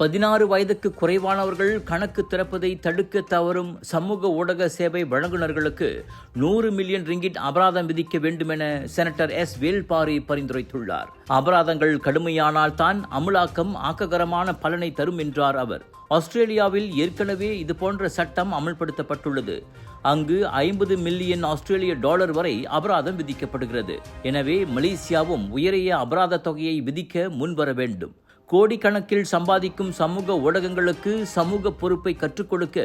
பதினாறு வயதுக்கு குறைவானவர்கள் கணக்கு திறப்பதை தடுக்க தவறும் சமூக ஊடக சேவை வழங்குநர்களுக்கு நூறு மில்லியன் ரிங்கிட் அபராதம் விதிக்க வேண்டுமென செனட்டர் எஸ். வேல்பாரி பரிந்துரைத்துள்ளார். அபராதங்கள் கடுமையானால் தான் அமுலாக்கம் ஆக்ககரமான பலனை தரும் என்றார் அவர். ஆஸ்திரேலியாவில் ஏற்கனவே இதுபோன்ற சட்டம் அமல்படுத்தப்பட்டுள்ளது. அங்கு ஐம்பது மில்லியன் ஆஸ்திரேலிய டாலர் வரை அபராதம் விதிக்கப்படுகிறது. எனவே மலேசியாவும் உயரிய அபராத தொகையை விதிக்க முன்வர வேண்டும். கோடிக்கணக்கில் சம்பாதிக்கும் சமூக ஊடகங்களுக்கு சமூக பொறுப்பை கற்றுக் கொடுக்க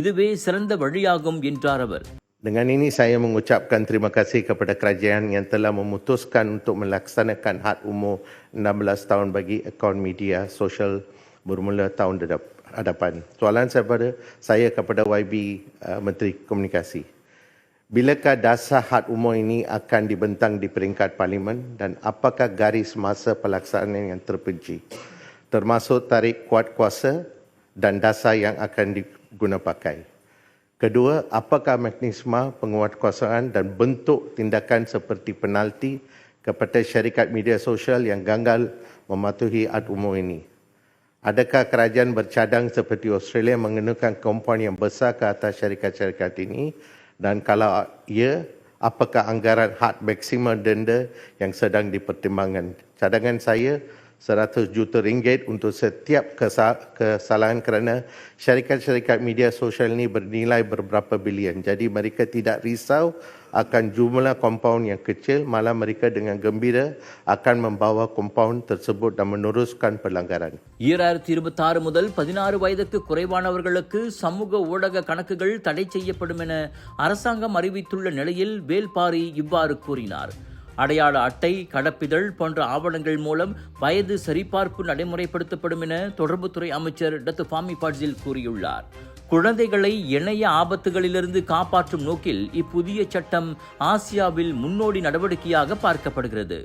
இதுவே சிறந்த வழியாகும் என்றார் அவர் Dengan ini saya mengucapkan terima kasih kepada kerajaan yang telah memutuskan untuk melaksanakan had umur 16 tahun bagi akaun media sosial bermula tahun dedap- hadapan. Soalan saya pada saya kepada YB uh, Menteri Komunikasi. Bilakah dasar had umur ini akan dibentang di peringkat parlimen dan apakah garis masa pelaksanaan yang terperinci? Termasuk tarikh kuat kuasa dan dasar yang akan diguna pakai. Kedua, apakah mekanisme penguatkuasaan dan bentuk tindakan seperti penalti kepada syarikat media sosial yang gagal mematuhi ad umur ini? Adakah kerajaan bercadang seperti Australia mengenakan kompaun yang besar ke atas syarikat-syarikat ini? Dan kalau ya, apakah anggaran had maksimum denda yang sedang dipertimbangkan? Cadangan saya 100 juta ringgit untuk setiap kesalahan kerana syarikat-syarikat media sosial ini bernilai beberapa bilion. Jadi mereka tidak risau akan jumlah kompaun yang kecil, malah mereka dengan gembira akan membawa kompaun tersebut dan meneruskan pelanggaran. ஈராயிரத்தி இருபத்தாறு முதல் பதினாறு வயதுக்கு குறைவானவர்களுக்கு சமூக ஊடக கணக்குகள் தடை செய்யப்படும் என அரசாங்கம் அறிவித்துள்ள நிலையில் வேல்பாரி இவ்வாறு கூறினார் அடையாள அட்டை கடப்பிதழ் போன்ற ஆவணங்கள் மூலம் வயது சரிபார்ப்பு நடைமுறைப்படுத்தப்படும் என தொடர்புத்துறை அமைச்சர் டத்து ஃபாமி பாட்ஜில் கூறியுள்ளார். குழந்தைகளை இணைய ஆபத்துகளிலிருந்து காப்பாற்றும் நோக்கில் இப்புதிய சட்டம் ஆசியாவில் முன்னோடி நடவடிக்கையாக பார்க்கப்படுகிறது.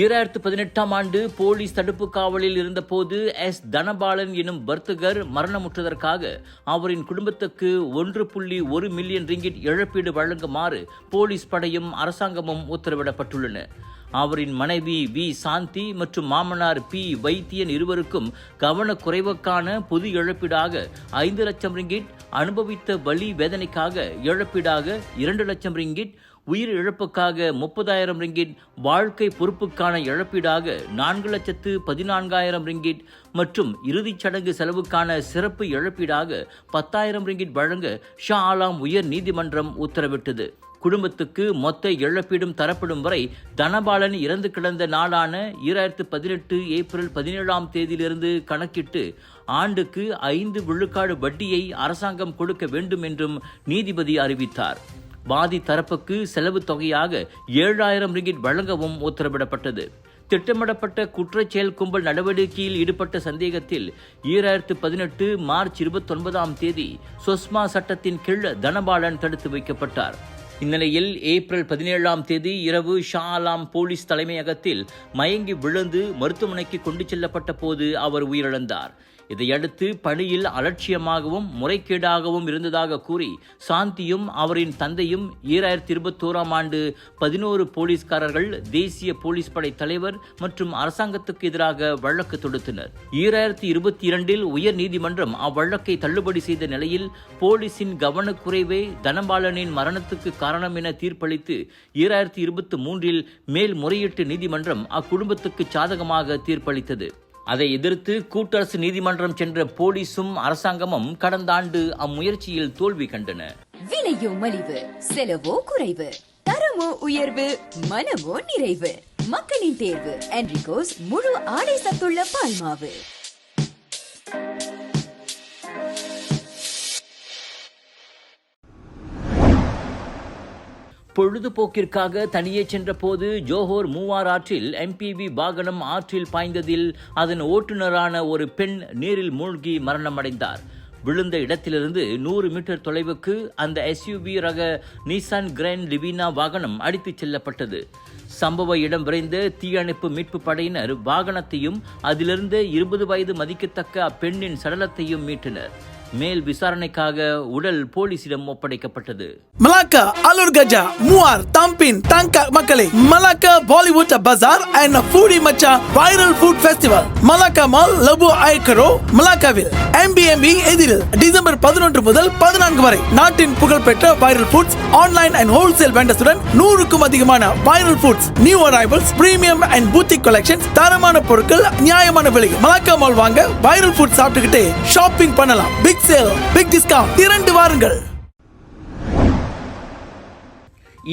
ஈராயிரத்து பதினெட்டாம் ஆண்டு போலீஸ் தடுப்பு காவலில் இருந்தபோது எஸ். தனபாலன் எனும் வர்த்தகர் மரணமுற்றதற்காக அவரின் குடும்பத்துக்கு ஒன்று புள்ளி ஒரு மில்லியன் ரிங்கிட் இழப்பீடு வழங்குமாறு போலீஸ் படையும் அரசாங்கமும் உத்தரவிடப்பட்டுள்ளன. அவரின் மனைவி வி. சாந்தி மற்றும் மாமனார் பி. வைத்தியன் இருவருக்கும் கவனக்குறைவுக்கான பொது இழப்பீடாக ஐந்து லட்சம் ரிங்கிட் அனுபவித்த வலி வேதனைக்காக இழப்பீடாக இரண்டு லட்சம் ரிங்கிட் உயிர் இழப்புக்காக முப்பதாயிரம் ரிங்கிட் வாழ்க்கை பொறுப்புக்கான இழப்பீடாக நான்கு லட்சத்து பதினான்காயிரம் ரிங்கிட் மற்றும் இறுதிச் சடங்கு செலவுக்கான சிறப்பு இழப்பீடாக பத்தாயிரம் ரிங்கிட் வழங்க ஷா ஆலாம் உயர் நீதிமன்றம் உத்தரவிட்டது. குடும்பத்துக்கு மொத்த இழப்பீடும் தரப்படும் வரை தனபாலன் இறந்து கிடந்த நாளான ஈராயிரத்து பதினெட்டு ஏப்ரல் பதினேழாம் தேதியிலிருந்து கணக்கிட்டு ஆண்டுக்கு ஐந்து விழுக்காடு வட்டியை அரசாங்கம் கொடுக்க வேண்டும் என்றும் நீதிபதி அறிவித்தார். பாதி தரப்புக்கு செலவு தொகையாக ஏழாயிரம் ரிங்கிட் வழங்கவும் உத்தரவிடப்பட்டது. திட்டமிடப்பட்ட குற்றச்செயல் கும்பல் நடவடிக்கையில் ஈடுபட்ட சந்தேகத்தில் ஈராயிரத்து பதினெட்டு மார்ச் இருபத்தொன்பதாம் தேதி சொஸ்மா சட்டத்தின் கீழ் தனபாலன் தடுத்து வைக்கப்பட்டார். இந்நிலையில் ஏப்ரல் பதினேழாம் தேதி இரவு ஷாலாம் போலீஸ் தலைமையகத்தில் மயங்கி விழுந்து மருத்துவமனைக்கு கொண்டு செல்லப்பட்ட போது அவர் உயிரிழந்தார். இதையடுத்து பணியில் அலட்சியமாகவும் முறைகேடாகவும் இருந்ததாக கூறி சாந்தியும் அவரின் தந்தையும் ஈராயிரத்தி இருபத்தோராம் ஆண்டு பதினோரு போலீஸ்காரர்கள் தேசிய போலீஸ் படை தலைவர் மற்றும் அரசாங்கத்துக்கு எதிராக வழக்கு தொடுத்தனர். ஈராயிரத்தி இருபத்தி இரண்டில் உயர் நீதிமன்றம் அவ்வழக்கை தள்ளுபடி செய்த நிலையில் போலீசின் கவனக்குறைவே தனபாலனின் மரணத்துக்கு காரணம் என தீர்ப்பளித்து ஈராயிரத்தி இருபத்தி மூன்றில் மேல்முறையீட்டு நீதிமன்றம் அக்குடும்பத்துக்கு சாதகமாக தீர்ப்பளித்தது. அதை எதிர்த்து கூட்டரசு நீதிமன்றம் சென்ற போலீசும் அரசாங்கமும் கடந்த ஆண்டு அம்முயற்சியில் தோல்வி கண்டன. விலையோ மலிவு செலவோ குறைவு தரமோ உயர்வு மனமோ நிறைவு. மக்களின் தேர்வு என்ரிகோஸ் முழு ஆடை சத்துள்ள பால்மாவு. பொழுதுபோக்கிற்காக தனியே சென்றபோது ஜோஹோர் மூவார் ஆற்றில் எம்பிவி வாகனம் ஆற்றில் பாய்ந்ததில் அதன் ஓட்டுநரான ஒரு பெண் நீரில் மூழ்கி மரணமடைந்தார். விழுந்த இடத்திலிருந்து நூறு மீட்டர் தொலைவுக்கு அந்த எஸ்யூவி ரக நிசான் கிராண்ட் லிவினா வாகனம் அடித்துச் செல்லப்பட்டது. சம்பவ இடம் விரைந்த தீயணைப்பு மீட்பு படையினர் வாகனத்தையும் அதிலிருந்து இருபது வயது மதிக்கத்தக்க அப்பெண்ணின் சடலத்தையும் மீட்டனர். மேல் விசாரணைக்காக உடல் போலீசிடம் ஒப்படைக்கப்பட்டது. மலாக்கா அலூர் கஜா Muar, தம்பின் தங்கா Makale, Malacca Bollywood Bazaar and Foodie மச்சா viral food festival Malacca mall லபு ஐக்கரோ மலாக்காவில். எம்பிஎம்பி எதிரில் டிசம்பர் பதினொன்று முதல் பதினான்கு வரை நாட்டின் புகழ்பெற்ற viral foods online and wholesale வெண்டர்ஸுடன் நூறுக்கும் அதிகமான viral foods new arrivals premium and boutique collections தரமான பொருட்கள் நியாயமான விலை மலாக்கா மால் வாங்க வைரல் ஃபுட் சாப்பிட்டுக்கிட்டே ஷாப்பிங் பண்ணலாம். பிக் சேல் பிக் டிஸ்கவுண்ட் இரண்டு வாருங்கள்.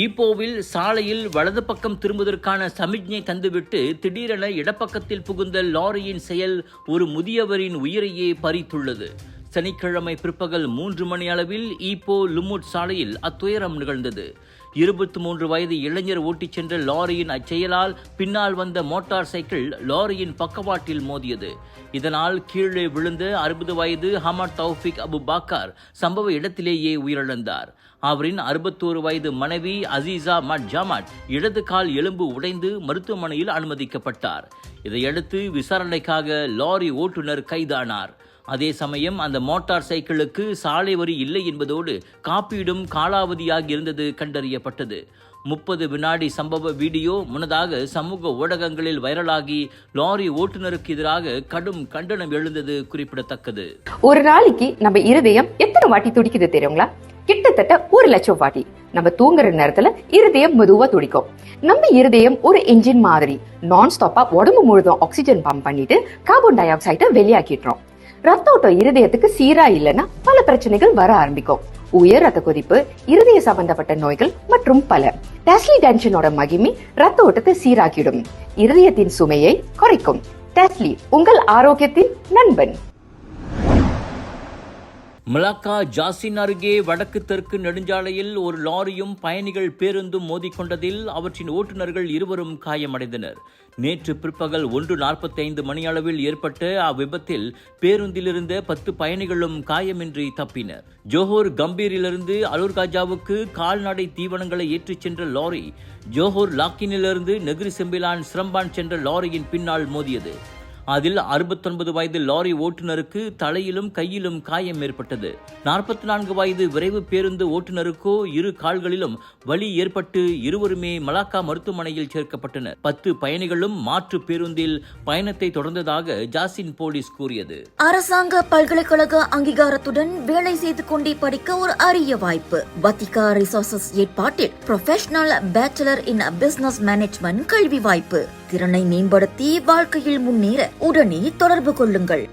ஈப்போவில் சாலையில் வலது பக்கம் திரும்புவதற்கான சமிக்ஞை தந்துவிட்டு திடீரென இடப்பக்கத்தில் புகுந்த லாரியின் செயல் ஒரு முதியவரின் உயிரையே பறித்துள்ளது. சனிக்கிழமை பிற்பகல் மூன்று மணி அளவில் ஈப்போ லுமுட் சாலையில் அத்துயரம் நிகழ்ந்தது. இருபத்தி மூன்று வயது இளைஞர் ஓட்டிச் சென்ற லாரியின் அச்செயலால் பின்னால் வந்த மோட்டார் சைக்கிள் லாரியின் பக்கவாட்டில் மோதியது. இதனால் கீழே விழுந்த அறுபது வயது ஹமர் தௌஃபிக் அபு பாக்கார் சம்பவ இடத்திலேயே உயிரிழந்தார். அவரின் அறுபத்தோரு வயது மனைவி அசீசா மட் ஜமாட் இடது கால் எலும்பு உடைந்து மருத்துவமனையில் அனுமதிக்கப்பட்டார். இதையடுத்து விசாரணைக்காக லாரி ஓட்டுநர் கைதானார். அதே சமயம் அந்த மோட்டார் சைக்கிளுக்கு சாலை வரி இல்லை என்பதோடு காப்பீடும் காலாவதியாக இருந்தது கண்டறியப்பட்டது. முப்பது வினாடி சம்பவ வீடியோ முன்னதாக சமூக ஊடகங்களில் வைரலாகி லாரி ஓட்டுநருக்கு எதிராக கடும் கண்டனம் எழுந்தது குறிப்பிடத்தக்கது. ஒரு நாளைக்கு நம்ம இருதயம் எத்தனை வாட்டி துடிக்குது தெரியுங்களா? கிட்டத்தட்ட ஒரு லட்சம் வாட்டி. நம்ம தூங்குற நேரத்துல இருதயம் மெதுவா துடிக்கும். நம்ம இருதயம் ஒரு என்ஜின் மாதிரி நான் ஸ்டாப்பா உடம்பு முழுதும் ஆக்சிஜன் பம்ப் பண்ணிட்டு கார்பன் டை ஆக்சைடை வெளியாக்கிடுறோம். ரத்த ஓட்டம் இருதயத்துக்கு சீரா இல்லைன்னா பல பிரச்சனைகள் வர ஆரம்பிக்கும். உயர் ரத்த கொதிப்பு இருதய சம்பந்தப்பட்ட நோய்கள் மற்றும் பல. டெஸ்லி டென்ஷனோட மகிமை ரத்த ஓட்டத்தை சீராக்கிடும். இருதயத்தின் சுமையை குறைக்கும். டெஸ்லி உங்கள் ஆரோக்கியத்தின் நண்பன். மலாக்கா ஜாசின் அருகே வடக்கு தெற்கு நெடுஞ்சாலையில் ஒரு லாரியும் பயணிகள் பேருந்தும் மோதிக்கொண்டதில் அவற்றின் ஓட்டுநர்கள் இருவரும் காயமடைந்தனர். நேற்று பிற்பகல் ஒன்று நாற்பத்தைந்து மணியளவில் ஏற்பட்ட அவ்விபத்தில் பேருந்திலிருந்த பத்து பயணிகளும் காயமின்றி தப்பினர். ஜோஹோர் கம்பீரிலிருந்து அலூர்காஜாவுக்கு கால்நடை தீவனங்களை ஏற்றிச் சென்ற லாரி ஜோஹோர் லாக்கினிலிருந்து நெகிரி செம்பிலான் சிரம்பான் சென்ற லாரியின் பின்னால் மோதியது. அதில் அறுபத்தொன்பது வயது லாரி ஓட்டுநருக்கு தலையிலும் கையிலும் காயம் ஏற்பட்டது. நாற்பத்தி நான்கு வயது விரைவு பேருந்து ஓட்டுநருக்கோ இரு கால்களிலும் வலி ஏற்பட்டு இருவருமே மலாக்கா மருத்துவமனையில் சேர்க்கப்பட்டனர். பத்து பயணிகளும் மாற்று பேருந்தில் பயணத்தை தொடர்ந்ததாக ஜாசின் போலீஸ் கூறியது. அரசாங்க பல்கலைக்கழக அங்கீகாரத்துடன் வேலை செய்து கொண்டே படிக்க ஒரு அரிய வாய்ப்பு. வத்திகா ரிசோர்சஸ் ஏற்பாட்டில் professional bachelor in business management கல்வி வாய்ப்பு. திறனை மேம்படுத்தி வாழ்க்கையில் முன்னேற உடனே தொடர்பு கொள்ளுங்கள்.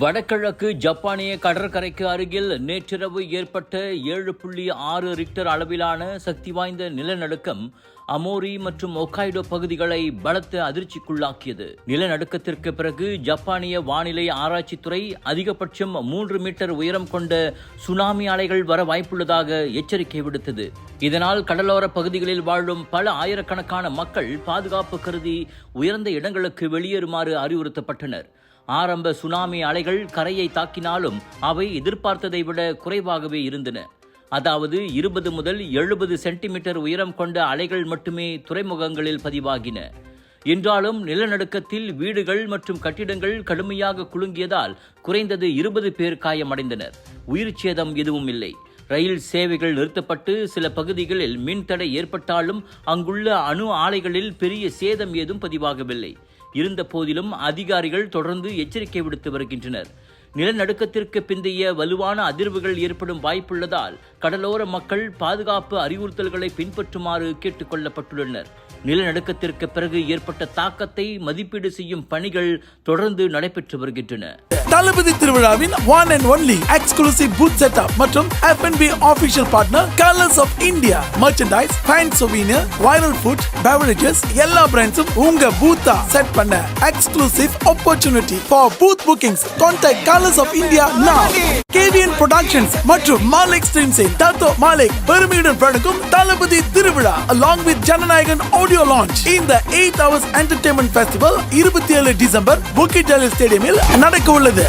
வடகிழக்கு ஜப்பானிய கடற்கரைக்கு அருகில் நேற்றிரவு ஏற்பட்ட ஏழு புள்ளி ஆறு ரிக்டர் அளவிலான சக்தி வாய்ந்த நிலநடுக்கம் அமோரி மற்றும் ஒக்காய்டோ பகுதிகளை பலத்த அதிர்ச்சிக்குள்ளாக்கியது. நிலநடுக்கத்திற்கு பிறகு ஜப்பானிய வானிலை ஆராய்ச்சித்துறை அதிகபட்சம் மூன்று மீட்டர் உயரம் கொண்ட சுனாமி அலைகள் வர வாய்ப்புள்ளதாக எச்சரிக்கை விடுத்தது. இதனால் கடலோர பகுதிகளில் வாழும் பல ஆயிரக்கணக்கான மக்கள் பாதுகாப்பு கருதி உயர்ந்த இடங்களுக்கு வெளியேறுமாறு அறிவுறுத்தப்பட்டனர். ஆரம்ப சுனாமி அலைகள் கரையை தாக்கினாலும் அவை எதிர்பார்த்ததை விட குறைவாகவே இருந்தன. அதாவது இருபது முதல் எழுபது சென்டிமீட்டர் உயரம் கொண்ட அலைகள் மட்டுமே துறைமுகங்களில் பதிவாகின. என்றாலும் நிலநடுக்கத்தில் வீடுகள் மற்றும் கட்டிடங்கள் கடுமையாக குலுங்கியதால் குறைந்தது இருபது பேர் காயமடைந்தனர். உயிர் சேதம் எதுவும் இல்லை. ரயில் சேவைகள் நிறுத்தப்பட்டு சில பகுதிகளில் மின்தடை ஏற்பட்டாலும் அங்குள்ள அணு ஆலைகளில் பெரிய சேதம் ஏதும் பதிவாகவில்லை. இருந்த போதிலும் அதிகாரிகள் தொடர்ந்து எச்சரிக்கை விடுத்து வருகின்றனர். நிலநடுக்கத்திற்கு பிந்தைய வலுவான அதிர்வுகள் ஏற்படும் வாய்ப்புள்ளதால் கடலோர மக்கள் பாதுகாப்பு அறிவுறுத்தல்களை பின்பற்றுமாறு கேட்டுக் கொள்ளப்பட்டுள்ளனர். நிலநடுக்கத்திற்கு பிறகு ஏற்பட்ட தாக்கத்தை மதிப்பீடு செய்யும் பணிகள் தொடர்ந்து நடைபெற்று வருகின்றன. தளபதி திருவிழாவின் one and only exclusive booth setup மற்றும் F&B official partner colours of India merchandise fan souvenir viral food beverages எல்லா பிராண்ட்ஸும் உங்க பூத்தா செட் பண்ண exclusive opportunity for booth bookings contact colours of India now. KVN productions மற்றும் மாலிக் ஸ்ட்ரீம்ஸின் Dato Malik பெருமையுடன் வழங்கும் Thalapathy Thiruvizha along with Jananayagan audio launch இந்த எயிட் ஹவர்ஸ் என்டர்டைன்மெண்ட் ஃபெஸ்டிவல் இருபத்தி ஏழு டிசம்பர் புக்கிட் ஸ்டேடியமில் நடக்க உள்ளது